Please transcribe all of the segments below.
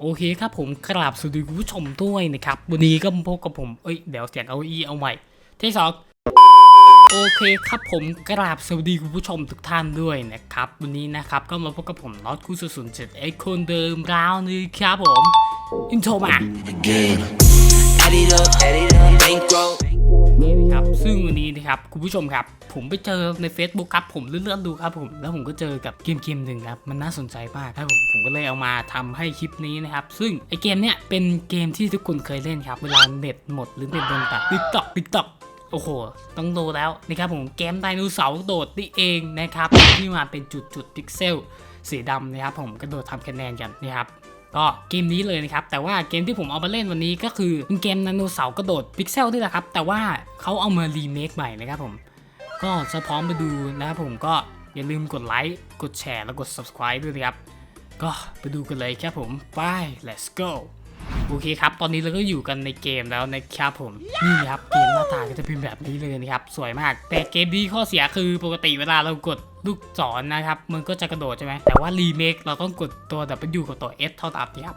โอเคครับผมกราบสวัสดีคุณผู้ชมด้วยนะครับวันนี้ก็พบกับผมเอ้ยเดี๋ยวเสียงเอาอีเอาใหม่ที่สองโอเคครับผมกราบสวัสดีคุณผู้ชมทุกท่านด้วยนะครับวันนี้นะครับก็มาพบกับผมน็อตคู่ศูนย์เจ็ดไอคนเดิมราวนี่ครับผมอินโทรมา ซึ่งวันนี้นะครับคุณผู้ชมครับ ผมไปเจอใน Facebook ครับผมเลื่อนๆดูครับผมแล้วผมก็เจอกับเกมเกมหนึ่งครับมันน่าสนใจมากครับผมผมก็เลยเอามาทำให้คลิปนี้นะครับซึ่งไอเกมเนี้ยเป็นเกมที่ทุกคนเคยเล่นครับเวลาเน็ตหมดหรือเน็ตโดนตัดติ๊กต็อกติ๊กต็อกโอ้โห ต้องดูแล้วนะครับผมเกมไดโนเสาร์โดดนี่เองนะครับที่มาเป็นจุดจุดๆพิกเซล สีดำนะครับผมกระโดดทำคะแนนกันนะครับก็เกมนี้เลยนะครับ แต่ว่าเกมที่ผมเอามาเล่นวันนี้ก็คือเป็นเกมนาโนเสาร์กระโดดพิกเซลนี่แหละครับ แต่ว่าเขาเอามารีเมคใหม่นะครับผม ก็จะพร้อมไปดูนะครับผมก็อย่าลืมกดไลค์ กดแชร์ แล้วกด subscribe ด้วยนะครับ ก็ไปดูกันเลยครับผม ไป let's go โอเคครับ ตอนนี้เราก็อยู่กันในเกมแล้วนะครับผม นี่ครับเกมหน้าตาก็จะเป็นแบบนี้เลยนะครับ สวยมาก แต่เกมนี้ข้อเสียคือปกติเวลาเรากดลูกศรนะครับ มันก็จะกระโดดใช่ไหม แต่ว่ารีเมคเราต้องกดตัว W กับตัว S เท่านั้นะครับ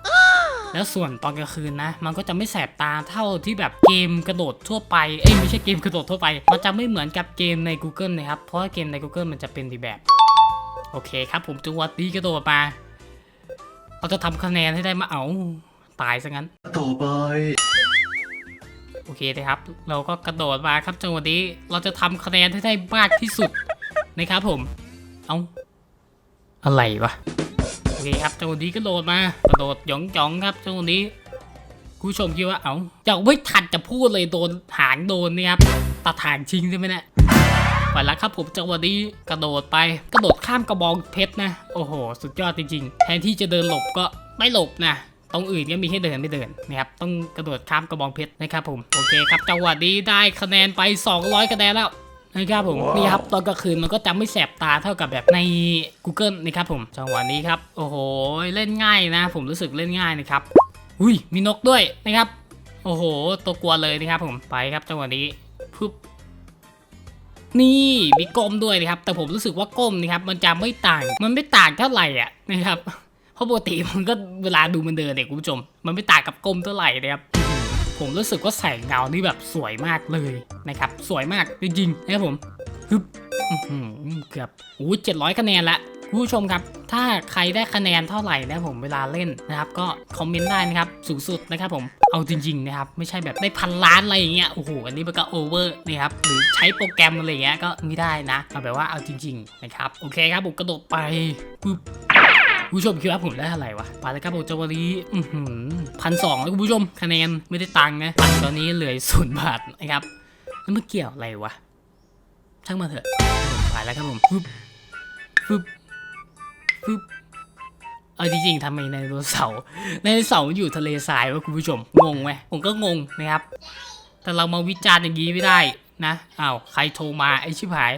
แล้วส่วนตอนกลางคืนนะ มันก็จะไม่แสบตาเท่าที่แบบเกมกระโดดทั่วไป เอ้ยไม่ใช่เกมกระโดดทั่วไป มันจะไม่เหมือนกับเกมใน Google นะครับ เพราะเกมใน Google มันจะเป็นดีแบบ โอเคครับผมจังหวะนี้กระโดดมา เราจะทำคะแนนให้ได้มาเอา ตายซะงั้นต่อไปโอเคนะครับ เราก็กระโดดมาครับจังหวะนี้เราจะทำคะแนนให้ได้มากที่สุดนะครับผม เอาอะไรวะโอเคครับจังหวะนี้กระโดดมากระโดดหยองจองๆครับจังหวะนี้คุณผู้ชมคิดว่าเอาจะไม่ทันจะพูดเลยโดนหางโดนเนี่ยครับตัดหางชิงใช่ไหมเนี่ยไปแล้วครับผมจังหวะนี้กระโดดไปกระโดดข้ามกระบองเพชรนะ โอ้โห สุดยอดจริงๆ แทนที่จะเดินหลบก็ไม่หลบนะ ตรงอื่นก็มีให้เดินไม่เดินนะครับต้องกระโดดข้ามกระบองเพชรนะครับผมโอเคครับจังหวะนี้ได้คะแนนไป 200 คะแนนแล้วนะครับผมนี่ครับตอนกลางคืนมันก็จะไม่แสบตาเท่ากับแบบใน Google นะครับผมจังหวะนี้ครับโอ้โหเล่นง่ายนะ ผมรู้สึกเล่นง่ายนะครับอุ้ยมีนกด้วยนะครับ โอ้โหตัวกลัวเลยนะครับผมไปครับจังหวะนี้ปึ๊บนี่มีก้มด้วยนะครับ แต่ผมรู้สึกว่าก้มนะครับ มันจะไม่ต่าง มันไม่ต่างเท่าไหร่อะนะครับเพ ราะปกติมันก็เวลาดูมันเดินเนี่ยคุณผู้ชม มันไม่ต่างกับกลมเท่าไหร่นะครับผมรู้สึกว่าแสงเงานี่แบบสวยมากเลยนะครับ สวยมากจริงๆนะครับผมฮึบอื้อหือเกือบโอ้เจ็ดร้อยคะแนนละคุณผู้ชมครับ ถ้าใครได้คะแนนเท่าไหร่นะผมเวลาเล่นนะครับ ก็คอมเมนต์ได้นะครับสูงสุดนะครับผมเอาจริง ๆ นะครับ ไม่ใช่แบบได้พันล้านอะไรอย่างเงี้ยโอ้โหอันนี้มันก็โอเวอร์นะครับหรือใช้โปรแกรมอะไรเงี้ยก็ไม่ได้นะเอาแบบว่าเอาจริง ๆ นะครับ โอเคครับผมกระโดดไปปึ๊บ ผู้ชมคิดว่าผมได้เท่าไรวะไปแล้วครับผมจาวารีพันสองแล้วคุณผู้ชมคะแนนไม่ได้ตังค์นะตอนนี้เหลือศูนย์บาทนะครับแล้วมันเกี่ยวอะไรวะช่างมาเถอะไปแล้วครับผมฟึบฟึบฟึบเอาจริงๆทำไมในไดโนเสาร์ในเสาร์มันอยู่ทะเลทรายวะคุณผู้ชมงงไหมผมก็งงนะครับ แต่เรามาวิจารณ์อย่างนี้ไม่ได้นะอ้าวใครโทรมาไอชิบหาย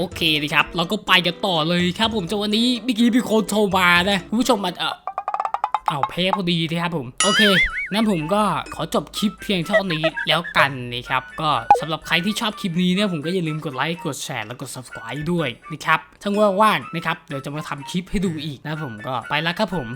โอเคเลยครับ เราก็ไปกันต่อเลยครับผมจังวันนี้เมื่อกี้มีคนโทรมานะคุณผู้ชมมาเออเอาแพ้พอดีนะครับผม โอเคงั้นผมก็ขอจบคลิปเพียงเท่านี้แล้วกันนะครับ ก็สำหรับใครที่ชอบคลิปนี้เนี่ยผมก็อย่าลืมกดไลค์กดแชร์แล้วกด subscribe ด้วยนะครับถ้าว่างๆนะครับเดี๋ยวจะมาทำคลิปให้ดูอีกนะผมก็ไปแล้วครับผม